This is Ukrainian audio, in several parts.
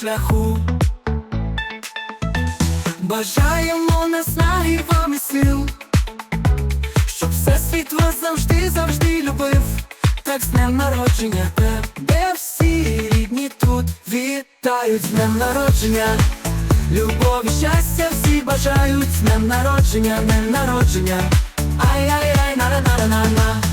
шляху. Бажаємо наснаги вам і сил, щоб всесвіт вас завжди, завжди любив. Так з днем народження тебе всі рідні тут вітають з днем народження. Любові, щастя всі бажають з днем народження, днем народження. Ай-яй-яй, на-на-на-на-на. Сьогодні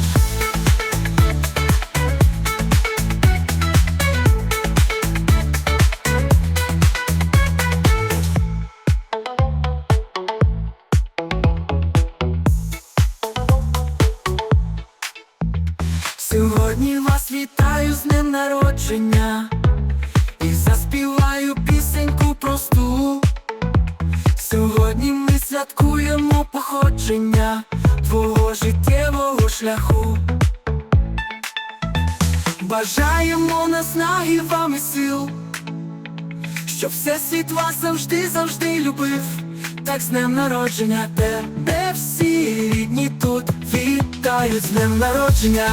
Бажаємо наснаги вам і сил, щоб всесвіт вас завжди, завжди любив. Так з днем народження тебе всі рідні тут вітають з днем народження.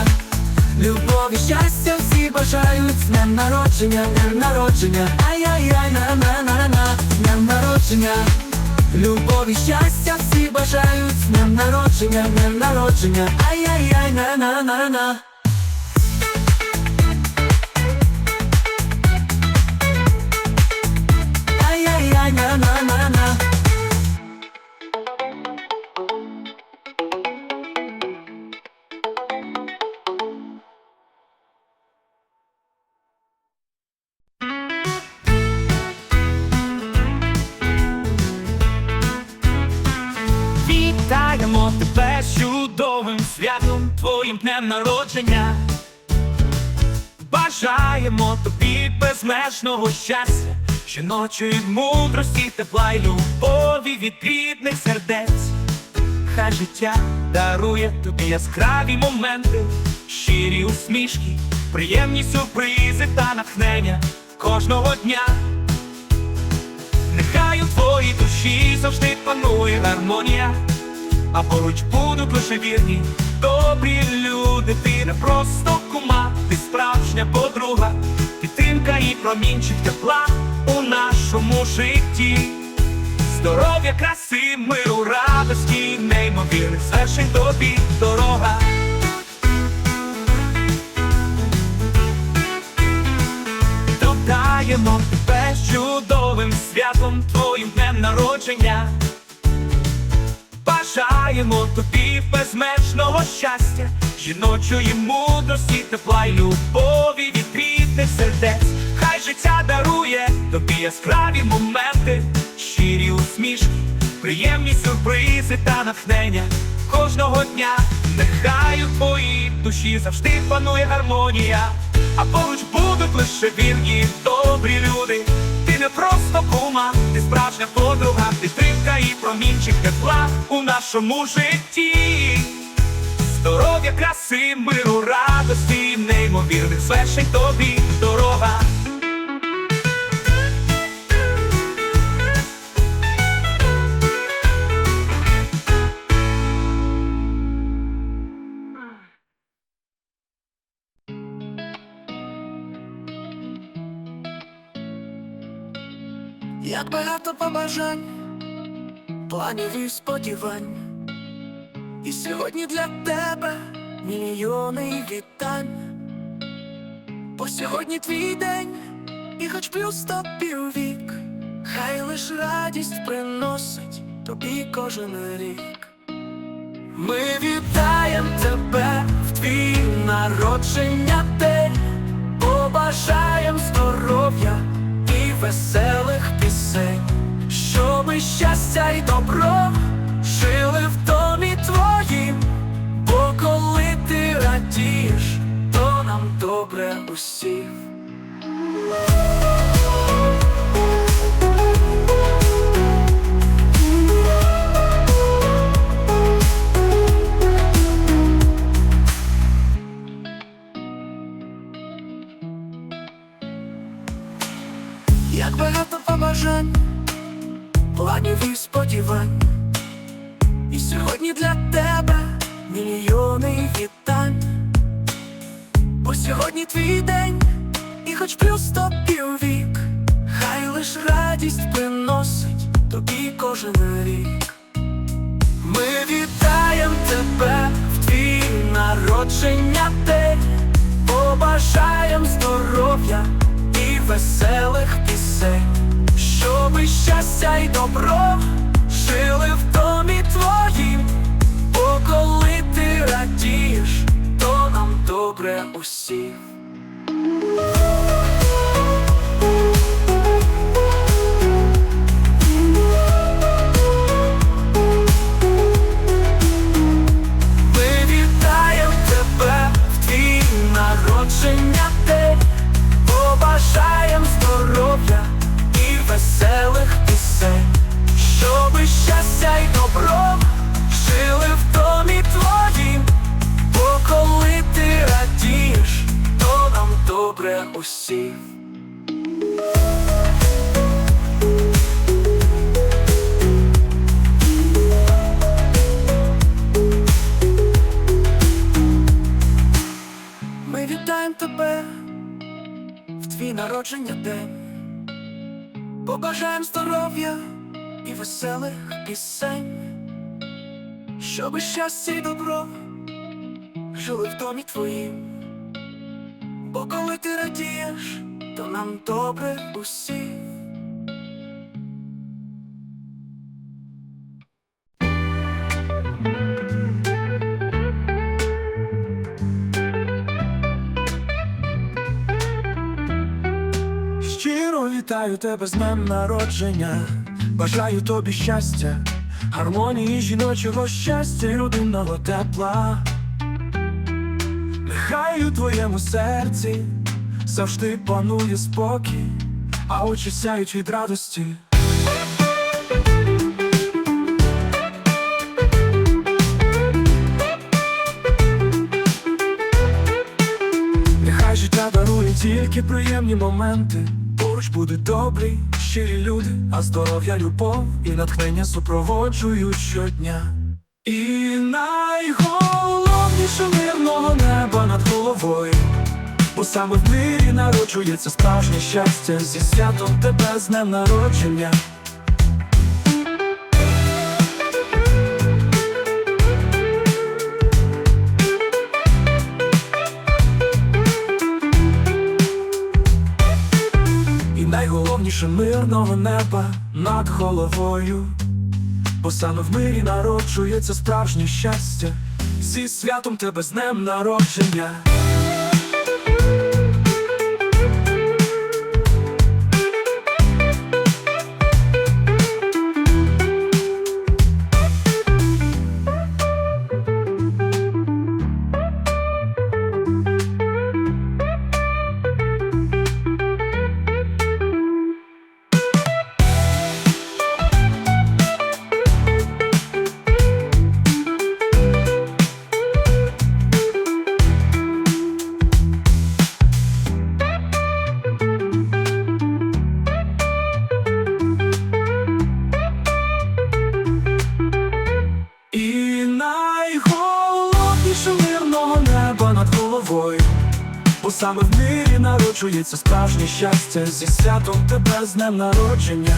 Любові, щастя всі бажають з днем народження, днем народження, ай-яй-яй, на-на-на-на, з днем народження. Любові, щастя всі бажають з днем народження, днем народження, ай-яй-яй, на-на-на-на. Ай-яй-яй, на-на-на-на. Вітаємо тебе чудовим святом, твоїм днем народження. Бажаємо тобі безмежного щастя, жіночої мудрості, тепла й любові від рідних сердець. Хай життя дарує тобі яскраві моменти, щирі усмішки, приємні сюрпризи та натхнення кожного дня. Нехай у твоїй душі завжди панує гармонія, а поруч будуть лише вірні, добрі люди, ти не просто кума, ти справжня подруга, підтримка і промінчик тепла у нашому житті. Здоров'я, краси, миру, радості, неймовірних звершень тобі дорога. Додаємо тебе з чудовим святом, твоїм днем народження. Бажаємо тобі безмежного щастя, жіночої мудрості, тепла й любові від рідних сердець. Життя дарує тобі яскраві моменти, щирі усмішки, приємні сюрпризи та натхнення кожного дня. Нехай у твоїй душі завжди панує гармонія, а поруч будуть лише вірні, добрі люди. Ти не просто кума, ти справжня подруга, підтримка і промінчик тепла у нашому житті. Здоров'я, краси, миру, радості, неймовірних звершень тобі дорога. Як багато побажань, планів і сподівань, і сьогодні для тебе мільйони вітань. Бо сьогодні твій день, і хоч плюс тобі у вік, хай лиш радість приносить тобі кожен рік. Ми вітаємо тебе в твій народження день, побажаєм здоров'я веселих пісень, багато побажань, планів і сподівань. І сьогодні для тебе мільйони вітань. Бо сьогодні твій день, і хоч плюс тобі у вік, хай лиш радість приносить тобі кожен рік. Ми вітаємо тебе в твій народження день, побажаєм здоров'я і веселих пісень, щоби щастя й добро жили в домі твоїм, бо коли ти радієш, то нам добре усім. Тебе в твій народження день, побажаєм здоров'я і веселих пісень, щоби щастя й добро жили в домі твоїм, бо коли ти радієш, то нам добре усім. Вітаю тебе з днем народження, бажаю тобі щастя, гармонії жіночого щастя і родинного тепла. Нехай у твоєму серці завжди панує спокій, а очі сяють від радості. Нехай життя дарує тільки приємні моменти. Поруч будуть добрі, щирі люди, а здоров'я, любов і натхнення супроводжують щодня. І найголовніше мирного неба над головою. Бо саме в мирі народжується справжнє щастя зі святом тебе з днем народження. Найголовніше мирного неба над головою. Бо саме в мирі народжується справжнє щастя. Зі святом тебе з днем народження. Саме в мірі народжується справжнє щастя зі святом тебе з днем народження.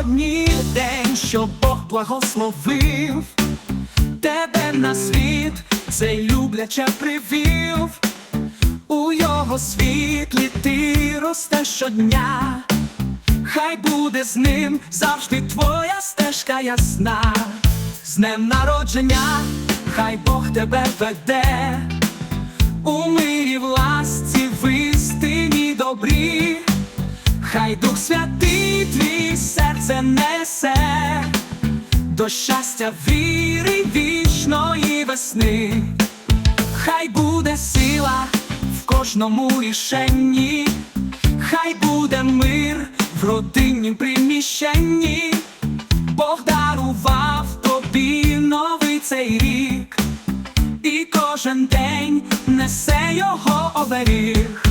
Сьогодні день, що Бог благословив. Тебе на світ, цей любляче привів. У його світлі ти ростеш щодня, хай буде з ним завжди твоя стежка ясна, з днем народження, хай Бог тебе веде, у мирі в ласці в істині добрі, хай Дух Святий твій серце несе до щастя віри вічної весни. Хай буде сила в кожному рішенні, хай буде мир в родиннім приміщенні, Бог дарував тобі новий цей рік, і кожен день несе його оберіг.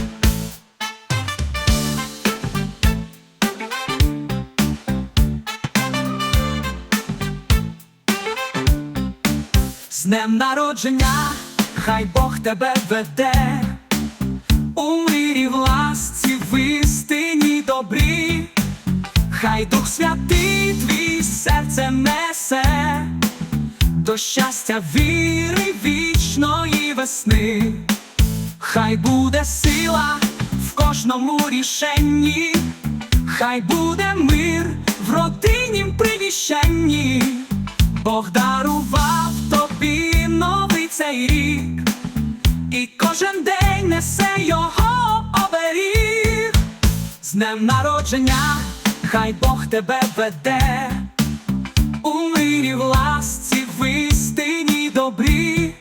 Днем народження, хай Бог тебе веде, у мирі в ласці в істині добрі, хай Дух Святий твій серце несе, до щастя віри вічної весни, хай буде сила в кожному рішенні, хай буде мир в родиннім приміщенні. Бог дарував тобі новий цей рік, і кожен день несе його оберіг. З днем народження, хай Бог тебе веде, у мирі в ласці в істині добрі,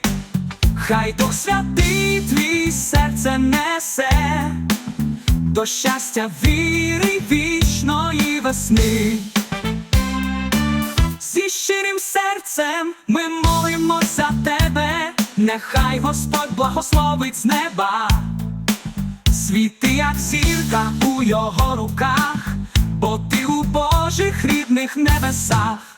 хай Дух Святий твій серце несе, до щастя віри вічної весни. Зі щирим серцем ми молимо за тебе, нехай Господь благословить з неба, світи, як зірка у його руках, бо ти у Божих рідних небесах.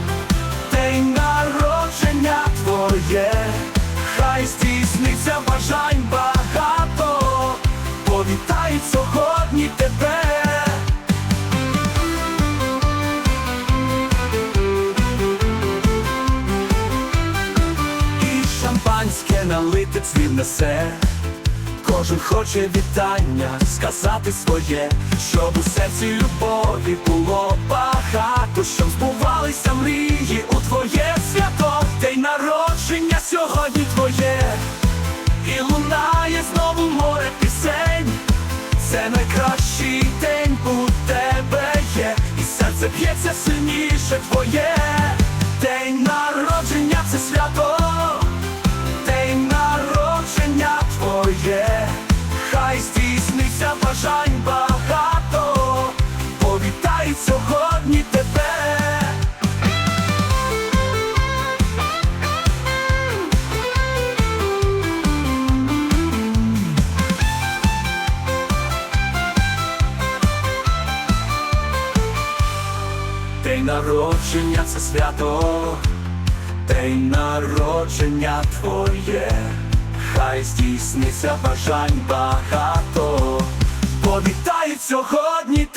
здійсниться бажань багато, повітають сьогодні тебе. І шампанське налите цвіт. Кожен хоче вітання, сказати своє, щоб у серці любові було багато, щоб збувалися мрії лунає знову море пісень. Це найкращий день у тебе є, і серце б'ється сильніше твоє, день народження це свято. День народження твоє, хай здійсниться бажань народження це свято. День народження твоє, хай здійсниться бажань багато, повітають сьогодні